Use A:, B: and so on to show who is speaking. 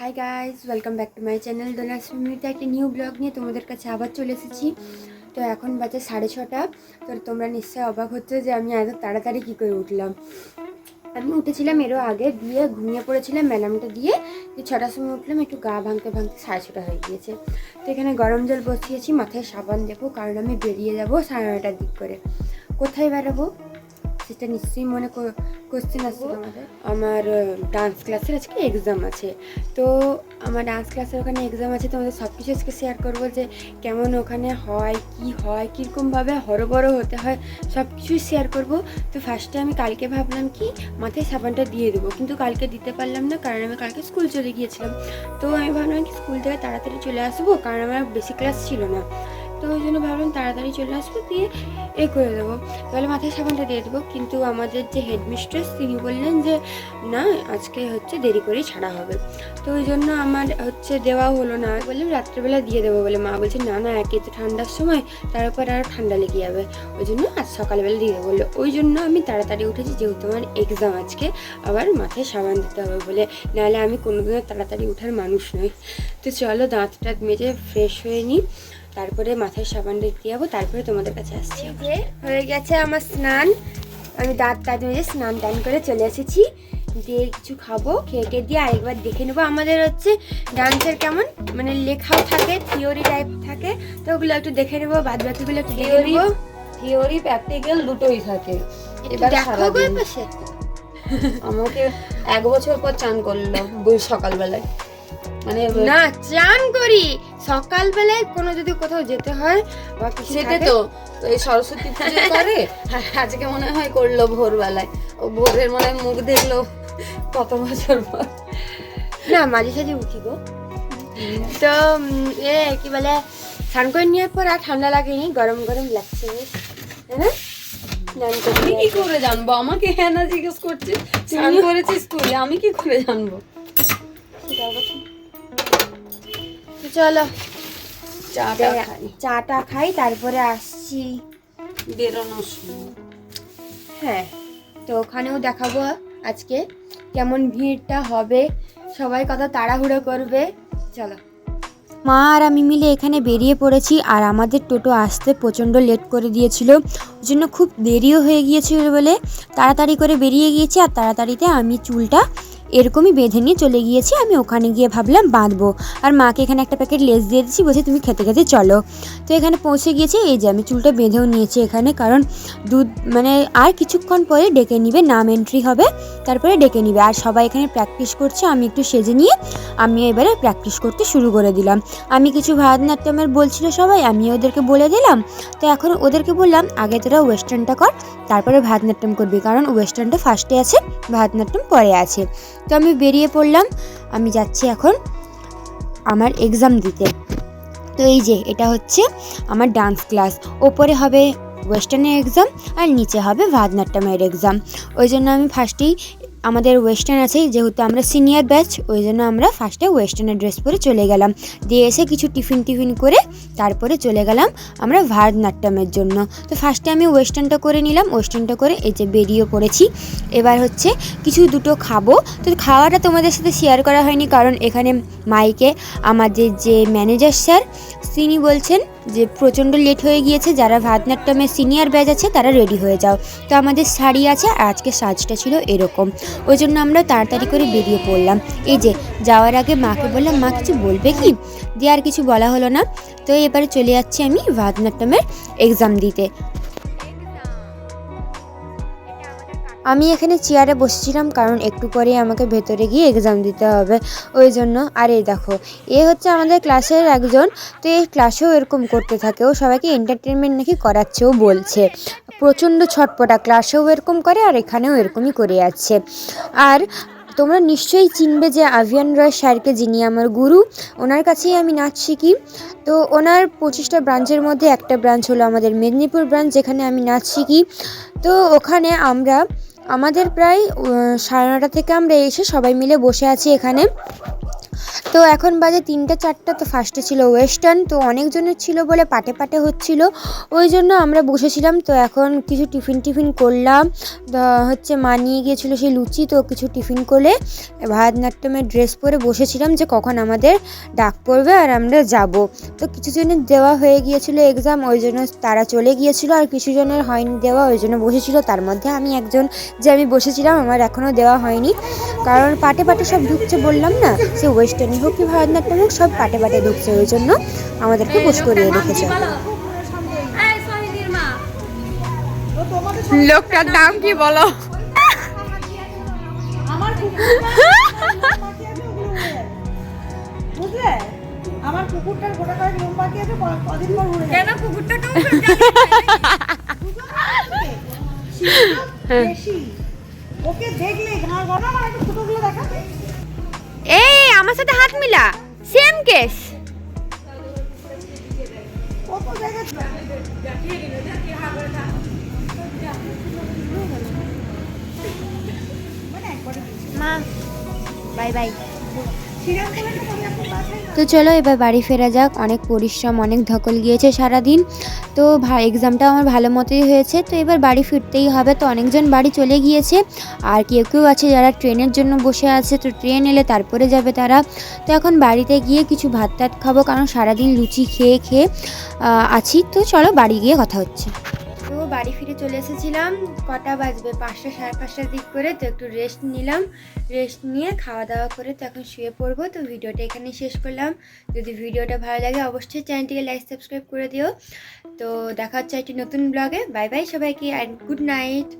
A: Hi guys welcome back to my channel মিনিতে একটা new blog নিয়ে তোমাদের কাছে আবার চলে এসেছি। তো এখন বাজে সাড়ে ছটা, তো তোমরা নিশ্চয়ই অবাক হচ্ছে যে আমি এত তাড়াতাড়ি কী করে উঠলাম। আমি উঠেছিলাম এরও আগে, দিয়ে ঘুমিয়ে পড়েছিলাম ম্যাডামটা দিয়ে দিয়ে ছটার সময় উঠলাম, একটু গা ভাঙতে ভাঙতে সাড়ে ছটা হয়ে গিয়েছে। তো এখানে গরম জল বসিয়েছি, মাথায় সাবান দেবো, কারণ আমি বেরিয়ে যাব সাড়ে নটার দিক করে। কোথায় বেরোবো সেটা নিশ্চয়ই মনে কোশ্চেন আসছে তোমাদের? আমার ডান্স ক্লাসের আজকে এক্সাম আছে। তো আমার ডান্স ক্লাসের ওখানে এক্সাম আছে তোমাদের সব কিছু আজকে শেয়ার করব যে কেমন ওখানে হয় কি হয় কীরকমভাবে হরবড় হতে হয় সব কিছুই শেয়ার করব। তো ফার্স্টে আমি কালকে ভাবলাম কি মাথায় সাবানটা দিয়ে দেবো। কিন্তু কালকে দিতে পারলাম না কারণ আমি কালকে স্কুল চলে গিয়েছিলাম। তো আমি ভাবলাম কি স্কুল থেকে তাড়াতাড়ি চলে আসব কারণ আমার বেশি ক্লাস ছিল না। তো ওই জন্য ভাবলাম তাড়াতাড়ি চলে আসব, দিয়ে এ করে দেবো। তাহলে মাথায় সাবানটা দিয়ে দেবো, কিন্তু আমাদের যে হেডমিস্ট্রেস তিনি বললেন যে, না, আজকে হচ্ছে দেরি করেই ছাড়া হবে। তো ওই জন্য আমার হচ্ছে দেওয়া হলো না। বললাম, রাত্রেবেলা দিয়ে দেবো বলে। মা বলছে, না না, একে তো ঠান্ডার সময়, তার উপর আরও ঠান্ডা লেগে যাবে। ওই জন্য আজ সকালবেলা দিয়ে বলল। ওই জন্য আমি তাড়াতাড়ি উঠেছি, যেহেতু আমার এক্সাম আজকে, আবার মাথায় সাবান দিতে হবে বলে। নাহলে আমি কোনোদিনও তাড়াতাড়ি ওঠার মানুষ নই। তো চলো দাঁত টাত মেজে ফ্রেশ হয়ে নিই। তারপরে মাথায় সাবান দিতে যাব তারপরে তোমাদের কাছে আসছি। যে হয়ে গেছে আমার স্নান। আমি দাঁত টাত মেজে স্নান টান করে চলে এসেছি। দিয়ে কিছু খাব খেয়ে দিয়ে আরেকবার দেখে নেব। আমাদের হচ্ছে ডান্সের কেমন? মানে লেখাও থাকে থিওরি টাইপ থাকে। তো ওগুলো একটু দেখে নেব বাদ বাকিগুলো একটু দেখে নেব।
B: থিওরি প্র্যাকটিক্যাল দুটোই থাকে। এবার সারাদিন আমাকে এক বছর পর চান করল সকালবেলায়। মানে
A: না চান করি। সকালবেলায় কোনো যদি কোথাও যেতে হয় বা
B: সেটা তো এই সরস্বতী পুজো করে। আজকে মনে হয় করল ভোরবেলায়। ও ভোরের মনে মুখ দেখল কত বছর পর।
A: না মাঝে সাঝে উঠি গো। তো এ কি বলে স্নান করে নেওয়ার পর আর ঠান্ডা লাগেনি গরম গরম লাগছে।
B: আমি কি করে জানব? আমাকে হ্যাঁ না জিজ্ঞেস করছে স্নান করেছিস তুই? আমি কি করে জানব?
A: চলো।
B: চাটা খাই।
A: চাটা খাই তারপরে আসছি
B: বেরোনোর সময়।
A: হ্যাঁ তো ওখানেও দেখাবো আজকে কেমন ভিড়টা হবে। সবাই কত তাড়াহুড়ো করবে। চলো। মা আর আমি মিলে এখানে বেরিয়ে পড়েছি আর আমাদের টোটো আসতে প্রচণ্ড লেট করে দিয়েছিল। ওই জন্য খুব দেরিও হয়ে গিয়েছিল বলে তাড়াতাড়ি করে বেরিয়ে গিয়েছি আর তাড়াতাড়িতে আমি চুলটা এরকমই বেঁধে নিয়ে চলে গিয়েছি, আমি ওখানে গিয়ে ভাবলাম বাঁধবো। আর মাকে এখানে একটা প্যাকেট লেস দিয়ে দিচ্ছি বলছে তুমি খেতে খেতে চলো। তো এখানে পৌঁছে গিয়েছি, এই যে আমি চুলটা বেঁধেও নিয়েছি এখানে, কারণ দুধ মানে আর কিছুক্ষণ পরে ডেকে নিবে, নাম এন্ট্রি হবে, তারপরে ডেকে নিবে। আর সবাই এখানে প্র্যাকটিস করছে, আমি একটু সেজে নিয়ে আমি এবারে প্র্যাকটিস করতে শুরু করে দিলাম। আমি কিছু ভারতনাট্যমের বলছিল সবাই, আমি ওদেরকে বলে দিলাম, তো এখন ওদেরকে বললাম, আগে তোরা ওয়েস্টার্নটা কর, তারপরে ভারতনাট্যম করবি। কারণ ওয়েস্টার্নটা ফার্স্টে আছে, ভারতনাট্যম পরে আছে। তো আমি বেরিয়ে পড়লাম। আমি যাচ্ছি এখন আমার এক্সাম দিতে। তো এই যে, এটা হচ্ছে আমার ডান্স ক্লাস ওপরে হবে ওয়েস্টার্নের এক্সাম আর নিচে হবে ভারতনাট্যমের এক্সাম ওই জন্য আমি ফার্স্টেই আমাদের ওয়েস্টার্ন আছে যেহেতু আমরা সিনিয়র ব্যাচ ওই জন্য আমরা ফার্স্টে ওয়েস্টার্নের ড্রেস পরে চলে গেলাম। দিয়ে এসে কিছু টিফিন টিফিন করে তারপরে চলে গেলাম আমরা ভারতনাট্যমের জন্য। তো ফার্স্টে আমি ওয়েস্টার্নটা করে নিলাম ওয়েস্টার্নটা করে এই যে বেরিয়ে পড়েছি। এবার হচ্ছে কিছু দুটো খাব। তো খাওয়াটা তোমাদের সাথে শেয়ার করা হয়নি, কারণ এখানে মাইকে আমাদের যে ম্যানেজার স্যার তিনি বলছেন যে প্রচণ্ড লেট হয়ে গিয়েছে, যারা ভাতনাট্যমের সিনিয়র ব্যাচ আছে, তারা রেডি হয়ে যাও। তো আমাদের শাড়ি আছে আজকে সাজটা ছিল এরকম। ওই জন্য আমরা তাড়াতাড়ি করে বেরিয়ে পড়লাম। এই যে, যাওয়ার আগে মাকে বললাম, মা, কিছু বলবে কি? দিয়ে আর কিছু বলা হলো না। তো এবারে চলে যাচ্ছি আমি ভাতনাট্যমের এক্সাম দিতে। আমি এখানে চেয়ারে বসেছিলাম কারণ একটু পরে আমাকে ভেতরে গিয়ে এক্সাম দিতে হবে। ওই জন্য, আর এই দেখো, এ হচ্ছে আমাদের ক্লাসের একজন, তো এই ক্লাসেও এরকম করতে থাকে। ও সবাইকে এন্টারটেনমেন্ট নাকি করাচ্ছেও বলছে। প্রচণ্ড ছটপটা ক্লাসেও এরকম করে আর এখানেও এরকমই করে যাচ্ছে। আর তোমরা নিশ্চয়ই চিনবে যে আভিয়ান রয় স্যারকে যিনি আমার গুরু, ওনার কাছেই আমি নাচ শিখি। তো ওনার পঁচিশটা ব্রাঞ্চের মধ্যে একটা ব্রাঞ্চ হলো আমাদের মেদিনীপুর ব্রাঞ্চ, যেখানে আমি নাচ শিখি। তো ওখানে আমরা আমাদের প্রায় সাড়ে নটা থেকে আমরা এসে সবাই মিলে বসে আছি এখানে। তো এখন বাজে তিনটা চারটা, তো ফার্স্টে ছিল ওয়েস্টার্ন তো অনেকজনের ছিল বলে পাটে পাটে হচ্ছিল। ওই জন্য আমরা বসেছিলাম, তো এখন কিছু টিফিন টিফিন করলাম। হচ্ছে মা নিয়ে গিয়েছিল সেই লুচি, তো কিছু টিফিন করে ভারতনাট্যমের ড্রেস পরে বসেছিলাম যে কখন আমাদের ডাক পড়বে আর আমরা যাব। তো কিছু জনের দেওয়া হয়ে গিয়েছিল এক্সাম ওই জন্য তারা চলে গিয়েছিল আর কিছু জনের হয়নি দেওয়া, ওই জন্য বসেছিল। তার মধ্যে আমি একজন যে আমি বসেছিলাম, আমার এখনও দেওয়া হয়নি। কারণ পাটে পাটে সব ঢুকছে বললাম না সে ওয়েস্টার্নই হোক কি ভারতনাট্যম হোক সব পাটে পাটে ঢুকছে ওই জন্য আমাদেরকে বস করিয়ে রেখেছে। লোকটার নাম কি বলো?
C: বুঝলে? আমার কুকুরটার গোটা কয়েক লোম বাকি আছে কদিন পর উড়ে কেন ওকে দেখলে ঘা গনা আমার একটু ফুটোগুলো দেখা।
A: এই আমার সাথে হাত মিলা। সেম কেস
C: কত
A: মা বাই বাই তো চলো এবার বাড়ি ফেরা যাক। অনেক পরিশ্রম, অনেক ধকল গিয়েছে সারাদিন। তো এক্সামটা আমার ভালো মতোই হয়েছে। তো এবার বাড়ি ফিরতেই হবে। তো অনেকজন বাড়ি চলে গিয়েছে। আর কেউ কেউ আছে যারা ট্রেনের জন্য বসে আছে। তো ট্রেন এলে তারপরে যাবে তারা। তো এখন বাড়িতে গিয়ে কিছু ভাত টাত খাব। কারণ সারাদিন লুচি খেয়ে খেয়ে আছি। তো চলো বাড়ি গিয়ে কথা হচ্ছে। বাড়ি ফিরে চলে এসেছিলাম। কটা বাজবে? পাঁচটা, সাড়ে পাঁচটার দিক করে তো একটু রেস্ট নিলাম। রেস্ট নিয়ে খাওয়া দাওয়া করে তো এখন শুয়ে পড়ব। তো ভিডিওটা এখানে শেষ করলাম। যদি ভিডিওটা ভালো লাগে অবশ্যই চ্যানেলটিকে লাইক সাবস্ক্রাইব করে দিও। তো দেখা হচ্ছে একটি নতুন ব্লগে বাই বাই সবাইকে অ্যান্ড গুড নাইট